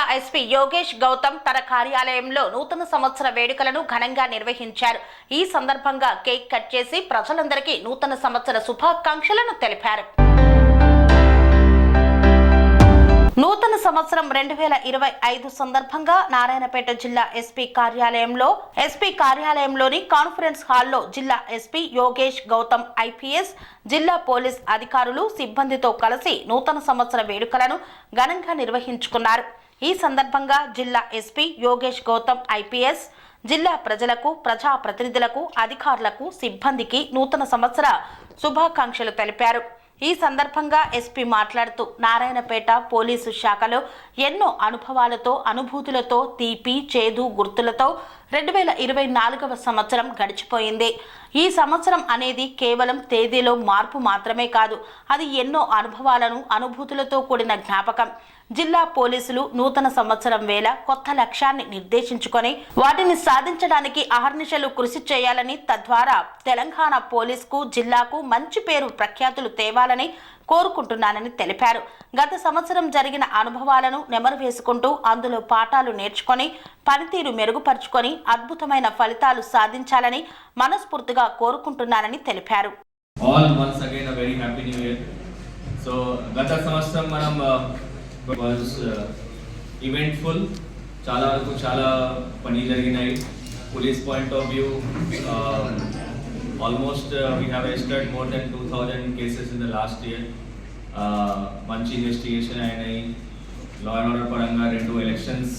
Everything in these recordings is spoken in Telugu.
జిల్లా ఎస్పీ యోగేష్ గౌతమ్ తన కార్యాలయంలో నూతన సంవత్సర వేడుకలను ఘనంగా నిర్వహించారు. ఈ సందర్భంగా కేక్ కట్ చేసి ప్రజలందరికీ నూతన సంవత్సర శుభాకాంక్షలను తెలిపారు. నూతన సంవత్సరం రెండు వేల ఇరవై ఐదు సందర్భంగా నారాయణపేట జిల్లా ఎస్పీ కార్యాలయంలో ఎస్పీ కార్యాలయంలోని కాన్ఫరెన్స్ హాల్లో జిల్లా ఎస్పీ యోగేష్ గౌతమ్ ఐపీఎస్ జిల్లా పోలీస్ అధికారులు సిబ్బందితో కలిసి నూతన సంవత్సర వేడుకలను ఘనంగా నిర్వహించుకున్నారు. ఈ సందర్భంగా జిల్లా ఎస్పీ యోగేష్ గౌతమ్ ఐపీఎస్ జిల్లా ప్రజలకు ప్రజా ప్రతినిధులకు అధికారులకు సిబ్బందికి నూతన సంవత్సర శుభాకాంక్షలు తెలిపారు. ఈ సందర్భంగా ఎస్పీ మాట్లాడుతూ నారాయణపేట పోలీసు శాఖలో ఎన్నో అనుభవాలతో అనుభూతులతో తీపి చేదు గుర్తులతో రెండు వేల ఇరవై నాలుగవ సంవత్సరం గడిచిపోయింది. ఈ సంవత్సరం అనేది కేవలం తేదీలో మార్పు మాత్రమే కాదు అది ఎన్నో అనుభవాలను అనుభూతులతో కూడిన జ్ఞాపకం. జిల్లా పోలీసులు నూతన సంవత్సరం వేళ కొత్త లక్ష్యాన్ని నిర్దేశించుకొని వాటిని సాధించడానికి అహర్నిశలు కృషి చేయాలని తద్వారా తెలంగాణ పోలీసుకు జిల్లాకు మంచి పేరు ప్రఖ్యాతులు తేవాలని కోరుకుంటున్నానని తెలిపారు. గత సంవత్సరం జరిగిన అనుభవాలను నెమరు వేసుకుంటూ అందులో పాఠాలు నేర్చుకొని పనితీరు మెరుగుపరుచుకొని అద్భుతమైన ఫలితాలు సాధించాలని మనస్ఫూర్తిగా కోరుకుంటున్నానని తెలిపారు. All once again very happy new year so గత సంవత్సరం మనం వాజ్ ఈవెంట్ఫుల్ చాలా వరకు చాలా పని జరిగినాయి police point of view almost we have registered more than two thousand cases in the last year మంచి ఇన్వెస్టిగేషన్ అయినాయి లా అండ్ ఆర్డర్ పరంగా రెండు ఎలక్షన్స్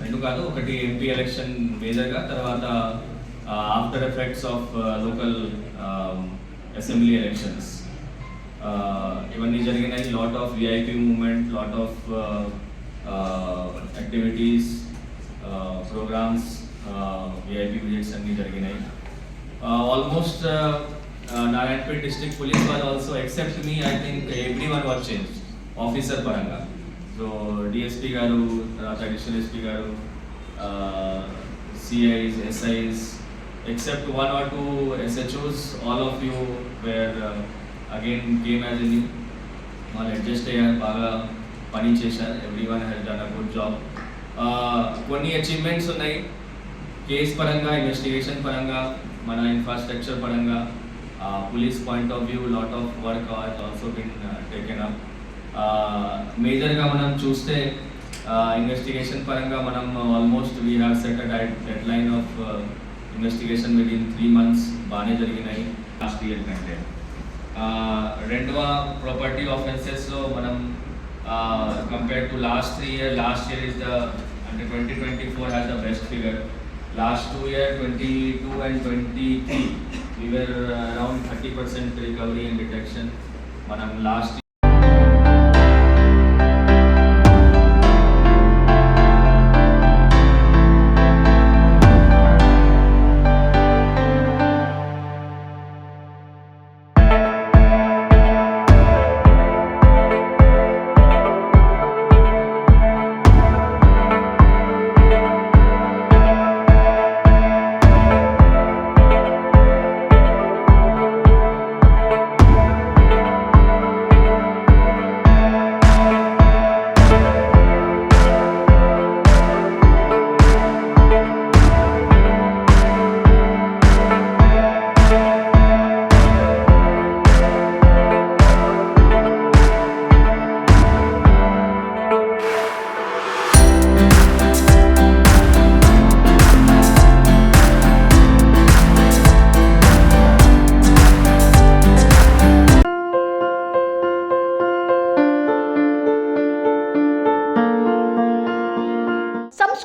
రెండు కాదు ఒకటి ఎంపీ ఎలక్షన్ మేజర్గా తర్వాత after effects of local assembly elections ఇవన్నీ జరిగినాయి lot of VIP movement lot of activities programmes VIP visits అన్నీ జరిగినాయి ఆల్మోస్ట్ నారాయణపేట్ డిస్ట్రిక్ట్ పోలీస్ వాళ్ళు also except me I think everyone watch change officer పరంగా సో డిఎస్పీ గారు తర్వాత అడిషనల్ ఎస్పీ గారు CIs SIs except one or two SHOs, all of you were again game as any వాళ్ళు అడ్జస్ట్ అయ్యారు బాగా పని చేశారు. Everyone has done a good job కొన్ని అచీవ్మెంట్స్ ఉన్నాయి. కేస్ పరంగా ఇన్వెస్టిగేషన్ పరంగా మన ఇన్ఫ్రాస్ట్రక్చర్ పరంగా police point of view lot of work also been taken up మేజర్గా మనం చూస్తే ఇన్వెస్టిగేషన్ పరంగా మనం almost we have set deadline of investigation within three months బాగానే జరిగినాయి. లాస్ట్ ఇయర్ కంటే రెండవ ప్రాపర్టీ ఆఫెన్సెస్లో మనం compare to last three year last year is the అంటే twenty twenty four has the best figure last two year twenty two and twenty three we are around thirty percent recovery and detection మనం లాస్ట్